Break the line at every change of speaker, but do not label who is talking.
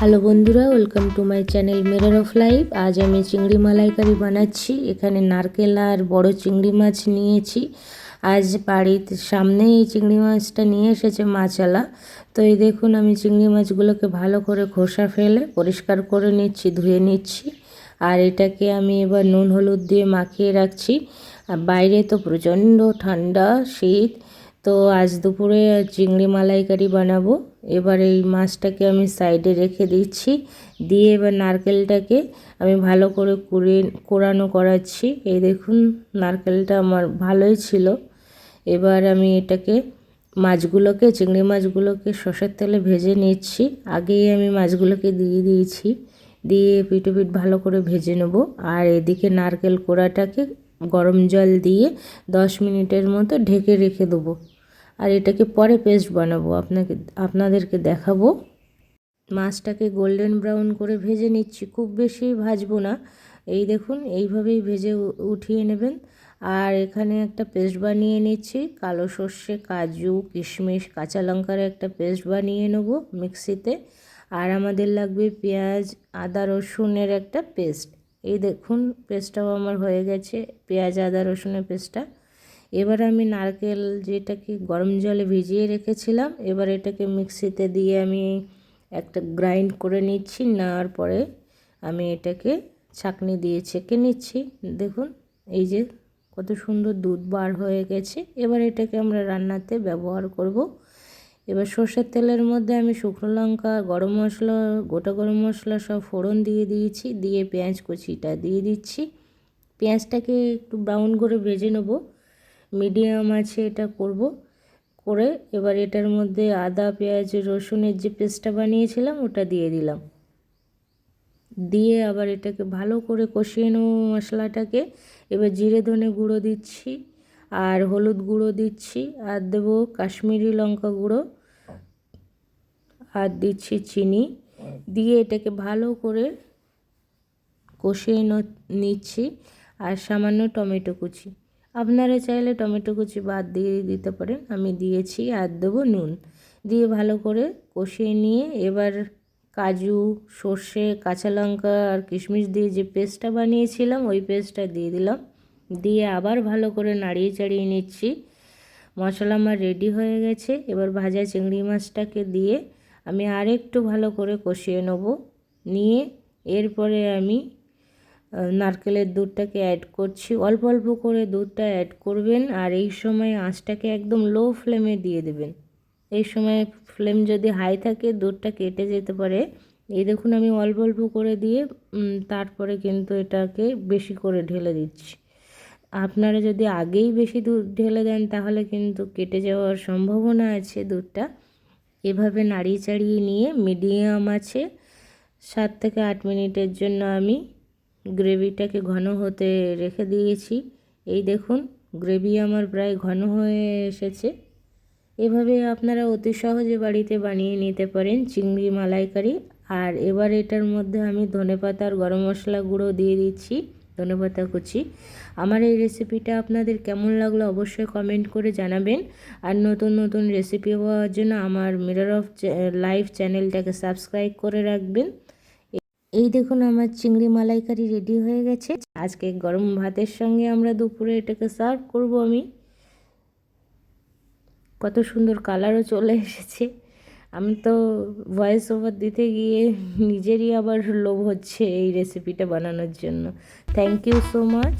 Hello বন্ধুরা, welcome to my channel mirror of life. আজ আমি চিংড়ি মালাইকারি বানাচ্ছি। এখানে নারকেল আর বড় চিংড়ি মাছ নিয়েছি। আজ বাড়ির সামনে এই চিংড়ি মাছটা নিয়ে এসেছে মাছালা তো এই দেখুন, আমি চিংড়ি মাছগুলোকে ভালো করে খোসা ফেলে পরিষ্কার করে নিচ্ছি, ধুয়ে নিচ্ছি। আর এটাকে আমি এবার নুন হলুদ দিয়ে মাখিয়ে রাখছি। আর বাইরে তো প্রচণ্ড ঠান্ডা, শীত। তো আজ দুপুরে চিংড়ি মালাইকারি বানাবো। এবার এই মাছটাকে আমি সাইডে রেখে দিচ্ছি। দিয়ে এবার নারকেলটাকে আমি ভালো করে কুড়ে কোরানো করাচ্ছি। এই দেখুন, নারকেলটা আমার ভালোই ছিল। এবার আমি এটাকে মাছগুলোকে, চিংড়ি মাছগুলোকে সর্ষের তেলে ভেজে নিচ্ছি। আগেই আমি মাছগুলোকে দিয়ে দিয়েছি। দিয়ে পিঠে পিঠ ভালো করে ভেজে নেব। আর এদিকে নারকেল কোড়াটাকে গরম জল দিয়ে দশ মিনিটের মতো ঢেকে রেখে দেবো। আর এটাকে পরে পেস্ট বানাবো। আপনাকে, আপনাদেরকে দেখাবো। মাছটাকে গোল্ডেন ব্রাউন করে ভেজে নিচ্ছি। খুব বেশি ভাজবো না। এই দেখুন, এইভাবেই ভেজে উঠিয়ে নেবেন। আর এখানে একটা পেস্ট বানিয়ে নিচ্ছি। কালো সর্ষে, কাজু, কিশমিশ, কাঁচা লঙ্কার একটা পেস্ট বানিয়ে নেব মিক্সিতে। আর আমাদের লাগবে পেঁয়াজ, আদা, রসুনের একটা পেস্ট এই দেখুন পেস্টটাও আমার হয়ে গেছে। পেঁয়াজ, আদা, রসুনের পেস্টটা এবার আমি নারকেল যেটাকে গরম জলে ভিজিয়ে রেখেছিলাম, এবার এটাকে মিক্সিতে দিয়ে আমি একটা গ্রাইন্ড করে নিচ্ছি, নেওয়ার পরে আমি এটাকে ছাকনি দিয়ে ছেঁকে নিচ্ছি। দেখুন, এই যে কত সুন্দর দুধ বার হয়ে গেছে। এবার এটাকে আমরা রান্নাতে ব্যবহার করব। এবার সর্ষের তেলের মধ্যে আমি শুকনো লঙ্কা, গরম মশলা, গোটা গরম মশলা সব ফোড়ন দিয়ে দিয়েছি, দিয়ে পেঁয়াজ কুচিটা দিয়ে দিচ্ছি। পেঁয়াজটাকে একটু ব্রাউন করে ভেজে নেব। মিডিয়াম আছে, এটা করব। করে এবার এটার মধ্যে আদা, পেঁয়াজ, রসুনের যে পেস্টটা বানিয়েছিলাম, ওটা দিয়ে দিলাম। দিয়ে আবার এটাকে ভালো করে কষিয়ে নেব মশলাটাকে। এবার জিরে ধনে গুঁড়ো দিচ্ছি আর হলুদ গুঁড়ো দিচ্ছি আর দেবো কাশ্মীরি লঙ্কা গুঁড়ো আর দিচ্ছি চিনি। দিয়ে এটাকে ভালো করে কষিয়ে নিচ্ছি আর সামান্য টমেটো কুচি। আপনারা চাইলে টমেটো কুচি বাদ দিয়ে দিতে পারেন। আমি দিয়েছি আর দেবো নুন। দিয়ে ভালো করে কষিয়ে নিয়ে এবার কাজু, সর্ষে, কাঁচা লঙ্কা আর কিশমিশ দিয়ে যে পেস্টটা বানিয়েছিলাম, ওই পেস্টটা দিয়ে দিলাম। দিয়ে আবার ভালো করে নাড়িয়ে চাড়িয়ে নিচ্ছি। মশলা আমার রেডি হয়ে গেছে। এবার ভাজা চিংড়ি মাছটাকে দিয়ে আমি আরেকটু ভালো করে কষিয়ে নেব। নিয়ে এরপরে আমি নারকেলের দুধটাকে অ্যাড করছি। অল্প অল্প করে দুধটা অ্যাড করবেন আর এই সময় আঁচটাকে একদম লো ফ্লেমে দিয়ে দেবেন। এই সময় ফ্লেম যদি হাই থাকে, দুধটা কেটে যেতে পারে। এই দেখুন, আমি অল্প অল্প করে দিয়ে তারপরে কিন্তু এটাকে বেশি করে ঢেলে দিচ্ছি। আপনারা যদি আগেই বেশি দুধ ঢেলে দেন, তাহলে কিন্তু কেটে যাওয়ার সম্ভাবনা আছে দুধটা। এভাবে নাড়িয়ে চাড়িয়ে নিয়ে মিডিয়াম আছে, সাত থেকে আট মিনিটের জন্য আমি গ্রেভিটাকে ঘন হতে রেখে দিয়েছি। এই দেখুন, গ্রেভি আমার প্রায় ঘন হয়ে এসেছে। এভাবে আপনারা অতি সহজে বাড়িতে বানিয়ে নিতে পারেন চিংড়ি মালাইকারি। আর এবার এটার মধ্যে আমি ধনেপাতা আর গরম মশলা গুঁড়ো দিয়ে দিচ্ছি ধনেপাতা কুচি। আমার এই রেসিপিটা আপনাদের কেমন লাগল অবশ্যই কমেন্ট করে জানাবেন। আর নতুন নতুন রেসিপি পাওয়ার জন্য আমার মিরর অফ লাইভ চ্যানেলটাকে সাবস্ক্রাইব করে রাখবেন। এই দেখুন আমার চিংড়ি মালাইকারি রেডি হয়ে গেছে। আজকে গরম ভাতের সঙ্গে আমরা দুপুরে এটাকে সার্ভ করব আমি। কত সুন্দর কালারও চলে এসেছে। আমি তো ভয়েস ওভার দিতে গিয়ে নিজেরই আবার লোভ হচ্ছে এই রেসিপিটা বানানোর জন্য। Thank you so much